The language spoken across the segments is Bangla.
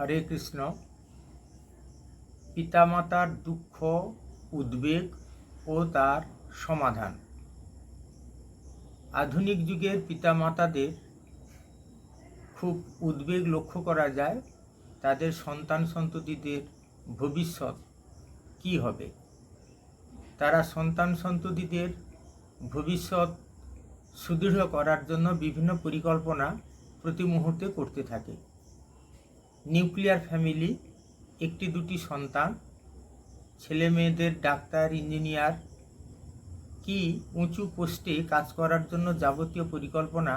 হরে কৃষ্ণ। পিতামাতার দুঃখ, উদ্বেগ ও তার সমাধান। আধুনিক যুগের পিতামাতাদের খুব উদ্বেগ লক্ষ্য করা যায়। তাদের সন্তান সন্ততিদের ভবিষ্যৎ কী হবে? তারা সন্তান সন্ততিদের ভবিষ্যৎ সুদৃঢ় করার জন্য বিভিন্ন পরিকল্পনা প্রতি মুহূর্তে করতে থাকে। নিউক্লিয়ার ফ্যামিলি, একটি দুটি সন্তান, ছেলে মেয়েদের ডাক্তার, ইঞ্জিনিয়ার, কি উঁচু পোস্টে কাজ করার জন্য যাবতীয় পরিকল্পনা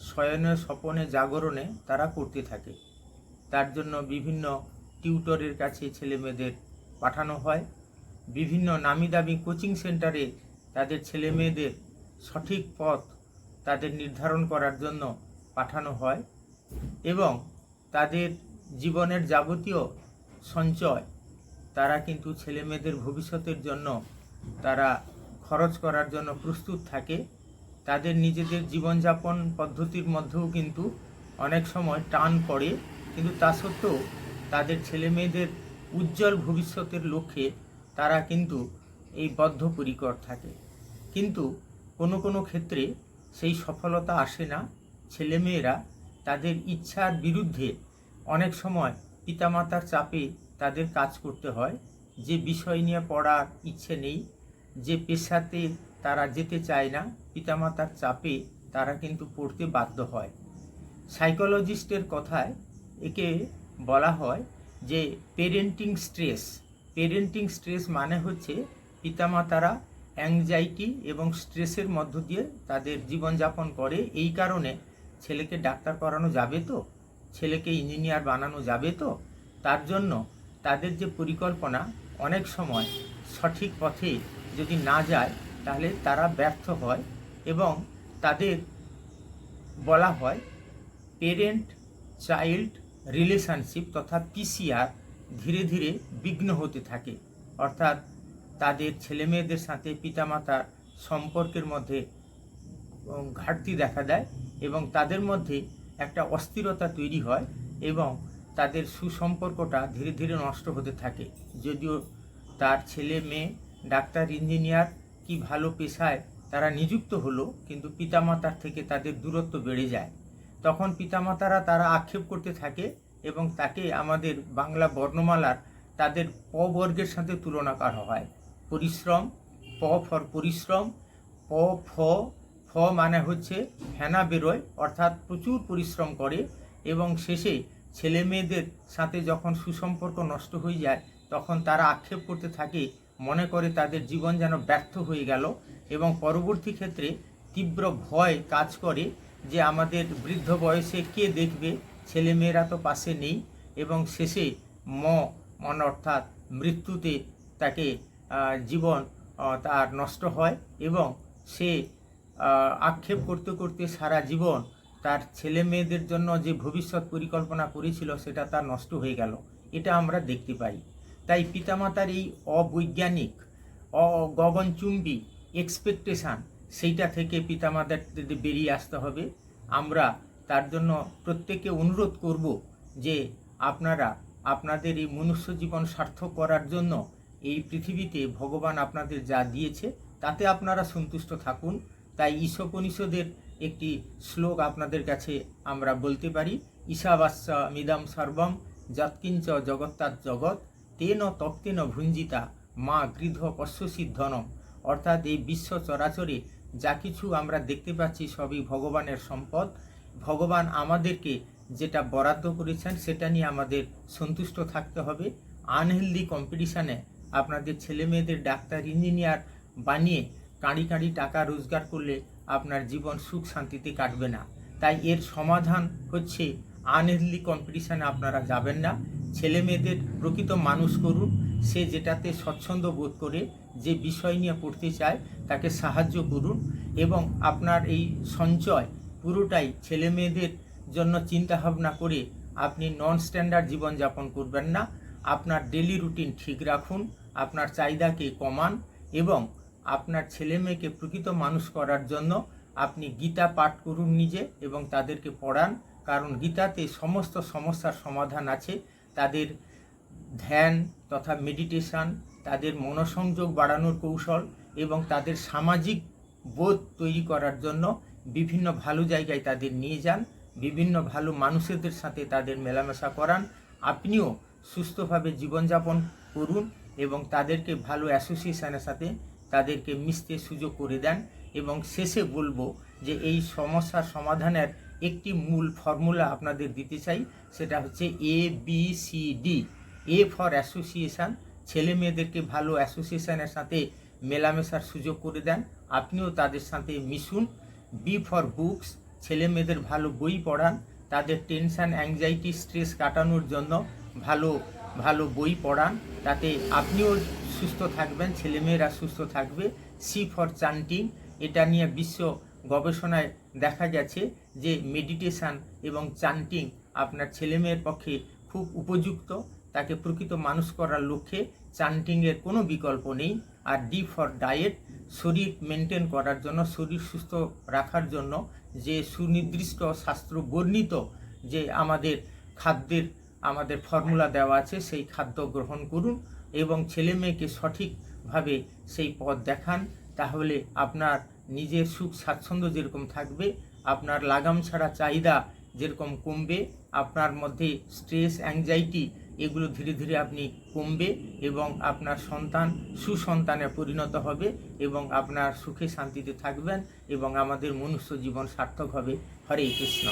শয়নে, স্বপনে, জাগরণে তারা করতে থাকে। তার জন্য বিভিন্ন টিউটরের কাছে ছেলে মেয়েদের পাঠানো হয়। বিভিন্ন নামি দামি কোচিং সেন্টারে তাদের ছেলে মেয়েদের সঠিক পথ তাদের নির্ধারণ করার জন্য পাঠানো হয় এবং তাদের জীবনের যাবতীয় সঞ্চয়, তারা কিন্তু ছেলে মেয়েদের ভবিষ্যতের জন্য, তারা খরচ করার জন্য প্রস্তুত থাকে। তাদের নিজেদের জীবনযাপন পদ্ধতির মধ্যেও কিন্তু অনেক সময় টান পড়ে। কিন্তু তা সত্ত্বেও তাদের ছেলে মেয়েদের উজ্জ্বল ভবিষ্যতের লক্ষ্যে তারা কিন্তু এই বদ্ধপরিকর থাকে। কিন্তু কোনো কোনো ক্ষেত্রে সেই সফলতা আসে না। ছেলেমেয়েরা তাদের ইচ্ছার বিরুদ্ধে অনেক সময় পিতামাতার চাপে তাদের কাজ করতে হয়। যে বিষয় নিয়ে পড়ার ইচ্ছে নেই, যে পেশাতে তারা যেতে চায় না, পিতামাতার চাপে তারা কিন্তু পড়তে বাধ্য হয়। সাইকোলজিস্টের কথায় একে বলা হয় যে পেরেন্টিং স্ট্রেস পেরেন্টিং স্ট্রেস মানে হচ্ছে পিতামাতারা অ্যাংজাইটি এবং স্ট্রেসের মধ্য দিয়ে তাদের জীবনযাপন করে। এই কারণে ছেলেকে ডাক্তার করানো যাবে তো? ছেলেকে ইঞ্জিনিয়ার বানানো যাবে তো? তার জন্য তাদের যে পরিকল্পনা, অনেক সময় সঠিক পথে যদি না যায়, তাহলে তারা ব্যর্থ হয় এবং তাদের বলা হয় পেরেন্ট চাইল্ড রিলেশনশিপ তথা পিসিআর ধীরে ধীরে বিঘ্ন হতে থাকে। অর্থাৎ তাদের ছেলেমেয়েদের সাথে পিতামাতার সম্পর্কের মধ্যে ঘাটতি দেখা দেয় এবং তাদের মধ্যে একটা অস্থিরতা তৈরি হয় এবং তাদের সুসম্পর্কটা ধীরে ধীরে নষ্ট হতে থাকে। যদিও তার ছেলে মেয়ে, ডাক্তার, ইঞ্জিনিয়ার কি ভালো পেশায় তারা নিযুক্ত হলো, কিন্তু পিতামাতার থেকে তাদের দূরত্ব বেড়ে যায়। তখন পিতামাতারা তারা আক্ষেপ করতে থাকে এবং তাকে আমাদের বাংলা বর্ণমালার তাদের প বর্গের সাথে তুলনা করা হয়। পরিশ্রম, প ফর পরিশ্রম, প ফ মানে হচ্ছে ফেনা বেরোয়, অর্থাৎ প্রচুর পরিশ্রম করে এবং শেষে ছেলে মেয়েদের সাথে যখন সুসম্পর্ক নষ্ট হয়ে যায়, তখন তারা আক্ষেপ করতে থাকে, মনে করে তাদের জীবন যেন ব্যর্থ হয়ে গেল এবং পরবর্তী ক্ষেত্রে তীব্র ভয় কাজ করে যে আমাদের বৃদ্ধ বয়সে কে দেখবে, ছেলে মেয়েরা তো পাশে নেই এবং শেষে ম মন অর্থাৎ মৃত্যুতে তাকে জীবন তার নষ্ট হয় এবং সে আক্ষেপ করতে করতে সারা জীবন তার ছেলে মেয়েদের জন্য যে ভবিষ্যৎ পরিকল্পনা করেছিল সেটা তার নষ্ট হয়ে গেল। এটা আমরা দেখতে পাই। তাই পিতামাতার এই অবৈজ্ঞানিক গগনচুম্বী এক্সপেকটেশান সেইটা থেকে পিতামাতাদের বেরিয়ে আসতে হবে। আমরা তার জন্য প্রত্যেকে অনুরোধ করব যে আপনারা আপনাদের এই মনুষ্য জীবন সার্থক করার জন্য এই পৃথিবীতে ভগবান আপনাদের যা দিয়েছে তাতে আপনারা সন্তুষ্ট থাকুন। তাই ঈশোপনিষদের একটি শ্লোক আপনাদের কাছে আমরা বলতে পারি, ঈশাবাস্য মিদম সর্বম, যৎকিঞ্চ জগত্তাৎ জগৎ, তেন তত্ত্বেন ভুঞ্জিতা, মা গৃধ পশ্যসিদ্ধনম। অর্থাৎ এই বিশ্ব চরাচরে যা কিছু আমরা দেখতে পাচ্ছি সবই ভগবানের সম্পদ। ভগবান আমাদেরকে যেটা বরাদ্দ করেছেন সেটা নিয়ে আমাদের সন্তুষ্ট থাকতে হবে। আনহেলদি কম্পিটিশানে আপনাদের ছেলে মেয়েদের ডাক্তার, ইঞ্জিনিয়ার বানিয়ে কাঁড়ি কাঁড়ি টাকা রোজগার করলে আপনার জীবন সুখ শান্তিতে কাটবে না। তাই এর সমাধান হচ্ছে আনহেলদি কম্পিটিশানে আপনারা যাবেন না। ছেলে মেয়েদের প্রকৃত মানুষ করুন। সে যেটাতে স্বচ্ছন্দ বোধ করে, যে বিষয় নিয়ে পড়তে চায়, তাকে সাহায্য করুন এবং আপনার এই সঞ্চয় পুরোটাই ছেলে মেয়েদের জন্য চিন্তা ভাবনা করে আপনি নন স্ট্যান্ডার্ড জীবনযাপন করবেন না। আপনার ডেলি রুটিন ঠিক রাখুন, আপনার চাহিদাকে কমান এবং আপনার ছেলে মেয়েকে প্রকৃত মানুষ করার জন্য আপনি গীতা পাঠ করুন নিজে এবং তাদেরকে পড়ান। কারণ গীতাতে সমস্ত সমস্যার সমাধান আছে। তাদের ধ্যান তথা মেডিটেশন তাদের মনোসংযোগ বাড়ানোর কৌশল এবং তাদের সামাজিক বোধ তৈরি করার জন্য বিভিন্ন ভালো জায়গায় তাদের নিয়ে যান। বিভিন্ন ভালো মানুষদের সাথে তাদের মেলামেশা করান। আপনিও সুস্থভাবে জীবনযাপন করুন এবং তাদেরকে ভালো অ্যাসোসিয়েশনের সাথে তাদেরকে মিশতে সুযোগ করে দেন এবং শেষে বলব যে এই সমস্যার সমাধানের একটি মূল ফর্মুলা আপনাদের দিতে চাই, সেটা হচ্ছে A B C D A for association ছেলে মেয়েদেরকে ভালো অ্যাসোসিয়েশনের সাথে মেলামেশার সুযোগ করে দেন, আপনিও তাদের সাথে মিশুন। বি ফর বুকস ছেলে মেয়েদের ভালো বই পড়ান, তাদের টেনশন অ্যাংজাইটি স্ট্রেস কাটানোর জন্য ভালো ভালো বই পড়ান, তাতে আপনিও সুস্থ থাকবেন, ছেলেমেয়েরা সুস্থ থাকবে। সি ফর চান্টিং, এটা নিয়ে বিশ্ব গবেষণায় দেখা গেছে যে মেডিটেশন এবং চান্টিং আপনার ছেলেমেয়ের পক্ষে খুব উপযুক্ত, তাকে প্রকৃত মানুষ করার লক্ষ্যে চান্টিংয়ের কোনো বিকল্প নেই। আর ডি ফর ডায়েট, শরীর মেনটেন করার জন্য, শরীর সুস্থ রাখার জন্য যে সুনির্দিষ্ট শাস্ত্র বর্ণিত যে আমাদের খাদ্যের আমাদের ফর্মুলা দেওয়া আছে, সেই খাদ্য গ্রহণ করুন এবং ছেলে মেয়েকে সঠিকভাবে সেই পথ দেখান। তাহলে আপনার নিজের সুখ স্বাচ্ছন্দ্য যেরকম থাকবে, আপনার লাগাম ছাড়া চাহিদা যেরকম কমবে, আপনার মধ্যে স্ট্রেস অ্যাংজাইটি এগুলো ধীরে ধীরে আপনি কমবে এবং আপনার সন্তান সুসন্তানে পরিণত হবে এবং আপনার সুখে শান্তিতে থাকবেন এবং আমাদের মনুষ্য জীবন সার্থক হবে। হরে কৃষ্ণ।